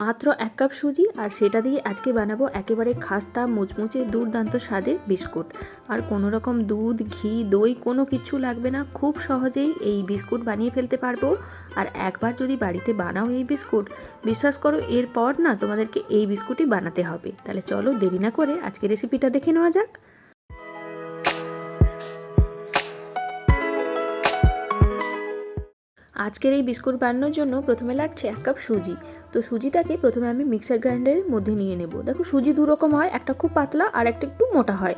মাত্র এক কাপ সুজি আর সেটা দিয়ে আজকে বানাবো একেবারে খাস্তা, মুচমুচে, দুর্দান্ত স্বাদের বিস্কুট। আর কোনো রকম দুধ, ঘি, দই কোনো কিছু লাগবে না, খুব সহজেই এই বিস্কুট বানিয়ে ফেলতে পারব। আর একবার যদি বাড়িতে বানাও এই বিস্কুট, বিশ্বাস করো এরপর না তোমাদেরকে এই বিস্কুটই বানাতে হবে। তাহলে চলো দেরি না করে আজকে রেসিপিটা দেখে নেওয়া যাক। আজকের এই বিস্কুট বানানোর জন্য প্রথমে লাগছে এক কাপ সুজি। তো সুজিটাকে প্রথমে আমি মিক্সার গ্রাইন্ডারের মধ্যে নিয়ে নেব। দেখো সুজি দু রকম হয়, একটা খুব পাতলা আর একটা একটু মোটা হয়।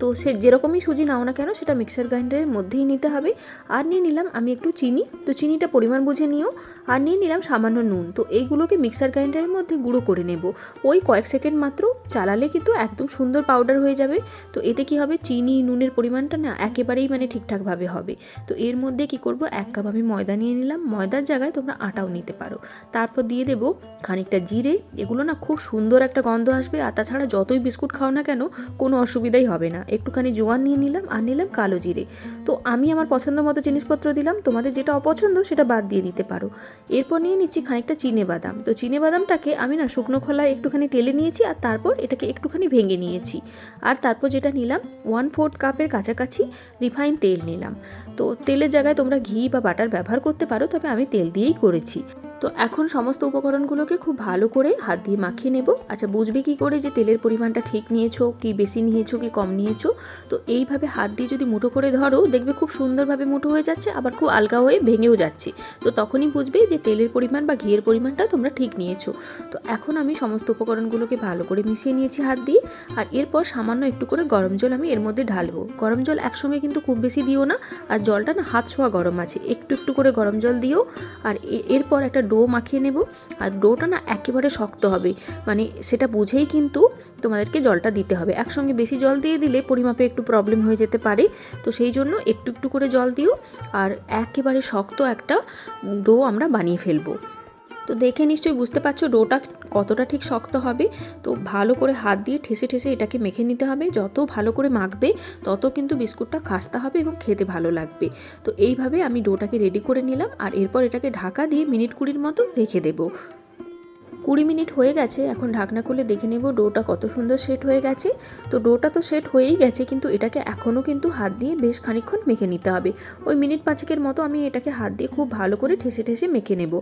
তো সে যেরকমই সুজি নাও না কেন, সেটা মিক্সার গ্রাইন্ডারের মধ্যেই নিতে হবে। আর নিয়ে নিলাম আমি একটু চিনি, তো চিনিটা পরিমাণ বুঝে নিও। আর নিয়ে নিলাম সামান্য নুন, তো এইগুলোকে মিক্সার গ্রাইন্ডারের মধ্যে গুঁড়ো করে নেব। ওই কয়েক সেকেন্ড মাত্র চালালে কিন্তু একদম সুন্দর পাউডার হয়ে যাবে। তো এতে কি হবে, চিনি, নুনের পরিমাণটা না একেবারেই মানে ঠিকঠাকভাবে হবে। তো এর মধ্যে কি করব, এক কাপ আমি ময়দা নিয়ে নিলাম। ময়দার জায়গায় তোমরা আটাও নিতে পারো। তারপর দিয়ে দেবো খানিকটা জিরে, এগুলো না খুব সুন্দর একটা গন্ধ আসবে আর তাছাড়া যতই বিস্কুট খাও না কেন, কোনো অসুবিধাই হবে না। একটুখানি জোয়ান নিয়ে নিলাম আর নিলাম কালো জিরে। তো আমি আমার পছন্দ মতো জিনিসপত্র দিলাম, তোমাদের যেটা অপছন্দ সেটা বাদ দিয়ে দিতে পারো। এরপর নিয়ে নিচ্ছি খানিকটা চিনে বাদাম। তো চিনে বাদামটাকে আমি না শুকনো খোলায় একটুখানি টেলে নিয়েছি আর তারপর এটাকে একটুখানি ভেঙে নিয়েছি। আর তারপর যেটা নিলাম ওয়ান ফোর্থ কাপের কাছাকাছি রিফাইন তেল নিলাম। তো তেলের জায়গায় তোমরা ঘি বা বাটার ব্যবহার করতে পারো, তবে আমি তেল দিয়েই করেছি। তো এখন সমস্ত উপকরণগুলোকে খুব ভালো করে হাত দিয়ে মাখিয়ে নেব। আচ্ছা বুঝবে কি করে যে তেলের পরিমাণটা ঠিক নিয়েছো, কি বেশি নিয়েছো, কি কম নিয়েছো? তো এইভাবে হাত দিয়ে যদি মুঠো করে ধরো, দেখবে খুব সুন্দরভাবে মুঠো হয়ে যাচ্ছে, আবার খুব আলগা হয়ে ভেঙেও যাচ্ছে। তো তখনই বুঝবে যে তেলের পরিমাণ বা ঘিয়ের পরিমাণটা তোমরা ঠিক নিয়েছো। তো এখন আমি সমস্ত উপকরণগুলোকে ভালো করে মিশিয়ে নিয়েছি হাত দিয়ে, আর এরপর সামান্য একটু করে গরম জল আমি এর মধ্যে ঢালবো। গরম জল একসঙ্গে কিন্তু খুব বেশি দিও না, আর জলটা না হাত ছোঁয়া গরম আছে। একটু একটু করে গরম জল দিও, আর এরপর একটা ডো মাখিয়ে নেব। আর ডোটা না একেবারে শক্ত হবে। মানে সেটা বুঝেই কিন্তু তোমাদেরকে জলটা দিতে হবে। একসঙ্গে বেশি জল দিয়ে দিলে পরিমাপে একটু প্রবলেম হয়ে যেতে পারে। তো সেই জন্য একটু একটু করে জল দিও। আর একেবারে শক্ত একটা ডো আমরা বানিয়ে ফেলব। তো দেখে নিশ্চয়ই বুঝতে পারছ ডোটা কতটা ঠিক শক্ত হবে। তো ভালো করে হাত দিয়ে ঠেসে ঠেসে এটাকে মেখে নিতে হবে। যত ভালো করে মাখবে, তত কিন্তু বিস্কুটটা খাস্তা হবে এবং খেতে ভালো লাগবে। তো এইভাবে আমি ডোটাকে রেডি করে নিলাম আর এরপর এটাকে ঢাকা দিয়ে মিনিট কুড়ির মতো রেখে দেবো। কুড়ি মিনিট হয়ে গেছে, এখন ঢাকনা খুলে দেখে নেব ডোটা কত সুন্দর সেট হয়ে গেছে। তো ডোটা তো সেট হয়েই গেছে, কিন্তু এটাকে এখনও কিন্তু হাত দিয়ে বেশ খানিকক্ষণ মেখে নিতে হবে। ওই মিনিট পাঁচেকের মতো আমি এটাকে হাত দিয়ে খুব ভালো করে ঠেসে ঠেসে মেখে নেব।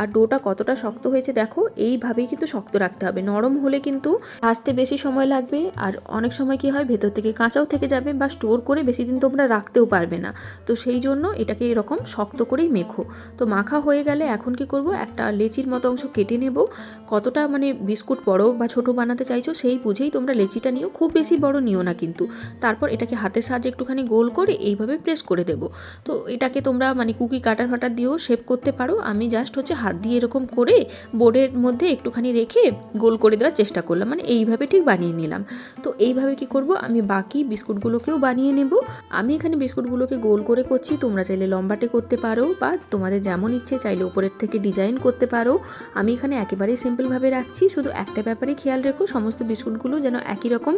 আর ডোটা কতটা শক্ত হয়েছে দেখো, এইভাবেই কিন্তু শক্ত রাখতে হবে। নরম হলে কিন্তু ভাজতে বেশি সময় লাগবে, আর অনেক সময় কি হয়, ভেতর থেকে কাঁচাও থেকে যাবে বা স্টোর করে বেশি দিন তোমরা রাখতেও পারবে না। তো সেই জন্য এটাকে এরকম শক্ত করেই মেখো। তো মাখা হয়ে গেলে এখন কি করব, একটা লেচির মতো অংশ কেটে নেব। কতটা মানে বিস্কুট বড় বা ছোট বানাতে চাইছো সেই বুঝেই তোমরা লেচিটা নিও। খুব বেশি বড় নিও না কিন্তু। তারপর এটাকে হাতের সাহায্যে একটুখানি গোল করে এইভাবে প্রেস করে দেবো। তো এটাকে তোমরা মানে কুকি কাটার ফাটার দিয়েও শেপ করতে পারো। আমি জাস্ট হচ্ছে হাত দিয়ে এরকম করে বোর্ডের মধ্যে একটুখানি রেখে গোল করে দেওয়ার চেষ্টা করলাম। মানে এইভাবে ঠিক বানিয়ে নিলাম। তো এইভাবে কি করব? আমি বাকি বিস্কুটগুলোকেও বানিয়ে নেব। আমি এখানে বিস্কুটগুলোকে গোল করে করছি। তোমরা চাইলে লম্বাটে করতে পারো বা তোমাদের যেমন ইচ্ছে চাইলে উপরের থেকে ডিজাইন করতে পারো। আমি এখানে একেবারেই সিম্পলভাবে রাখছি, শুধু একটা ব্যাপারে খেয়াল রেখো, সমস্ত বিস্কুটগুলো যেন একই রকম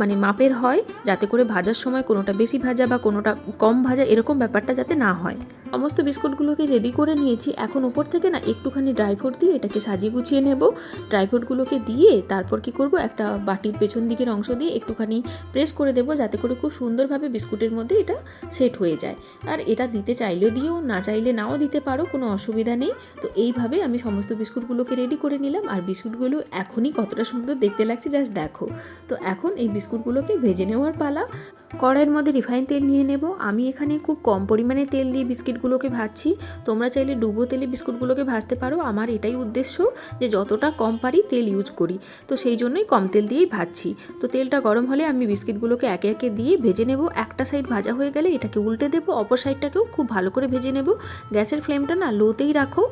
মানে মাপের হয়, যাতে করে ভাজার সময় কোনোটা বেশি ভাজা বা কোনোটা কম ভাজা, এরকম ব্যাপারটা যাতে না হয়। সমস্ত বিস্কুটগুলোকে রেডি করে নিয়েছি, এখন উপর থেকে না একটুখানি ড্রাই ফ্রুট দিয়ে এটাকে সাজিয়ে গুছিয়ে নেব। ড্রাই ফ্রুটগুলোকে দিয়ে তারপর কি করব, একটা বাটির পেছন দিকের অংশ দিয়ে একটুখানি প্রেস করে দেবো, যাতে করে খুব সুন্দরভাবে বিস্কুটের মধ্যে এটা সেট হয়ে যায়। আর এটা দিতে চাইলেও দিও, না চাইলে নাও দিতে পারো, কোনো অসুবিধা নেই। তো এইভাবে আমি সমস্ত বিস্কুটগুলোকে রেডি করে নিলাম আর বিস্কুটগুলো এখনই কতটা সুন্দর দেখতে লাগছে জাস্ট দেখো। তো এখন এই বিস্কুটগুলোকে ভেজে নেওয়ার পালা। কড়াইয়ের মধ্যে রিফাইন তেল নিয়ে নেব। আমি এখানে খুব কম পরিমাণে তেল দিয়ে বিস্কিটগুলোকে ভাজছি। তোমরা চাইলে ডুবো তেলে বিস্কুটগুলোকে ভাজতে পারো। আমার এটাই উদ্দেশ্য যে যতটা কম পারি তেল ইউজ করি। তো সেই জন্যই কম তেল দিয়েই ভাজছি। তো তেলটা গরম হলে আমি বিস্কিটগুলোকে একে একে দিয়ে ভেজে নেব। একটা সাইড ভাজা হয়ে গেলে এটাকে উল্টে দেবো। অপর সাইডটাকেও খুব ভালো করে ভেজে নেব। গ্যাসের ফ্লেমটা না লোতেই রাখো।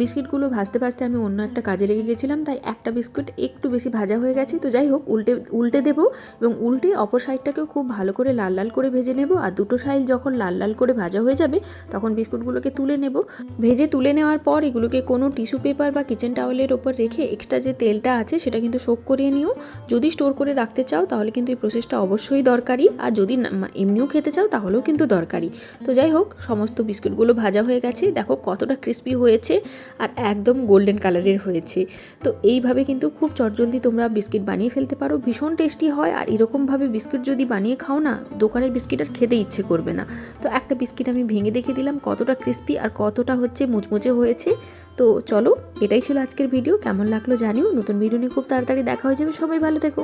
বিস্কিটগুলো ভাজতে ভাজতে আমি অন্য একটা কাজে লেগে গেছিলাম, তাই একটা বিস্কুট একটু বেশি ভাজা হয়ে গেছে। তো যাই হোক, উল্টে উল্টে দেবো এবং উল্টে অপর সাইডটাকেও খুব ভালো করে লাল লাল করে ভেজে নেব। আর দুটো সাইড যখন লাল লাল করে ভাজা হয়ে যাবে, তখন বিস্কুটগুলোকে তুলে নেব। ভেজে তুলে নেওয়ার পর এগুলোকে কোনো টিস্যু পেপার বা কিচেন টাওয়েলের ওপর রেখে এক্সট্রা যে তেলটা আছে, সেটা কিন্তু শোক করিয়ে নিও। যদি স্টোর করে রাখতে চাও, তাহলে কিন্তু এই প্রসেসটা অবশ্যই দরকারি। আর যদি এমনিও খেতে চাও, তাহলেও কিন্তু দরকারি। তো যাই হোক, সমস্ত বিস্কুটগুলো ভাজা হয়ে গেছে। দেখো কতটা ক্রিস্পি হয়েছে। আর একদম গোল্ডেন কালারের হয়েছে। তো এইভাবে কিন্তু খুব চটজলদি তোমরা বিস্কিট বানিয়ে ফেলতে পারো। ভীষণ টেস্টি হয় আর এরকমভাবে বিস্কিট যদি বানিয়ে খাও না, দোকানের বিস্কিট আর খেতে ইচ্ছে করবে না। তো একটা বিস্কিট আমি ভেঙে দেখে দিলাম, কতটা ক্রিস্পি আর কতটা হচ্ছে মুচমুচে হয়েছে। তো চলো, এটাই ছিল আজকের ভিডিও কেমন লাগল জানিও। নতুন ভিডিও নিয়ে খুব তাড়াতাড়ি দেখা হয়ে যাবে। সবাই ভালো থেকো।